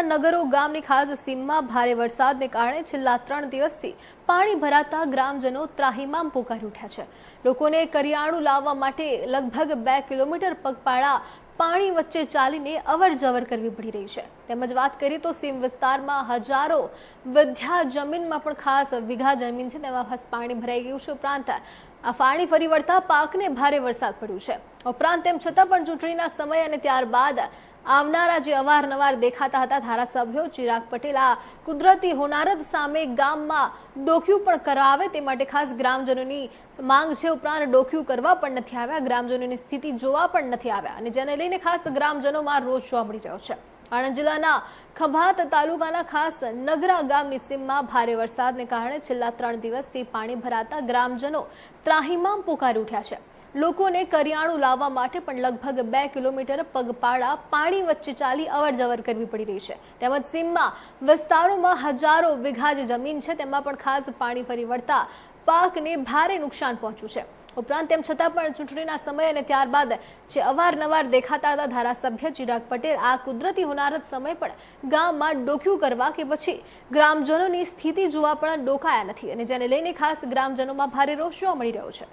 અંજારના નગરો ગામની ખાસ સીમમાં ભારે વરસાદને કારણે છેલ્લા ત્રણ દિવસથી પાણી ભરાતા ગ્રામજનો ત્રાહિમામ પોકારી ઉઠ્યા છે. લોકોને કરિયાણું લાવવા માટે લગભગ બે કિલોમીટર પગપાળા પાણી વચ્ચે ચાલીને અવર જવર કરવી પડી રહી છે. તેમજ વાત કરીએ તો સીમ વિસ્તારમાં હજારો વિદ્યા જમીનમાં પણ ખાસ વીઘા જમીન છે તેમાં ખાસ પાણી ભરાઈ ગયું છે ઉપરાંત આ પાણી ફરી વળતા પાકને ભારે વરસાદ પડ્યો છે. ઉપરાંત તેમ છતાં પણ ચૂંટણીના સમય અને ત્યારબાદ આવનારા જે અવારનવાર દેખાતા હતા ધારાસભ્યો ચિરાગ પટેલ, આ કુદરતી હોનારત સામે ગામમાં ડોક્યું પણ કરાવે તે માટે ખાસ ગ્રામજનોની માંગ છે. ઉપરાંત ડોક્યું કરવા પણ નથી આવ્યા, ગ્રામજનોની સ્થિતિ જોવા પણ નથી આવ્યા અને જેને લઈને ખાસ ગ્રામજનોમાં રોષ જોવા મળી રહ્યો છે. આણંદ જિલ્લાના ખભાત તાલુકાના ખાસ નગરા ગામની સીમમાં ભારે વરસાદને કારણે છેલ્લા ત્રણ દિવસથી પાણી ભરાતા ગ્રામજનો ત્રાહીમામ પોકારી ઉઠ્યા છે. લોકોને કરિયાણું લાવવા માટે પણ લગભગ બે કિલોમીટર પગપાળા પાણી વચ્ચે ચાલી અવર જવર કરવી પડી રહી છે. તેમજ સીમમાં, વિસ્તારોમાં હજારો વીઘા જે જમીન છે તેમાં પણ ખાસ પાણી ફરી વળતા પાકને ભારે નુકસાન પહોંચ્યું છે. ઉપરાંત તેમ છતાં પણ ચૂંટણીના સમય અને ત્યારબાદ જે અવારનવાર દેખાતા હતા ધારાસભ્ય ચિરાગ પટેલ, આ કુદરતી હોનારત સમય પણ ગામમાં ડોક્યું કરવા કે પછી ગ્રામજનોની સ્થિતિ જોવા પણ ડોકાયા નથી અને જેને લઈને ખાસ ગ્રામજનોમાં ભારે રોષ જોવા મળી રહ્યો છે.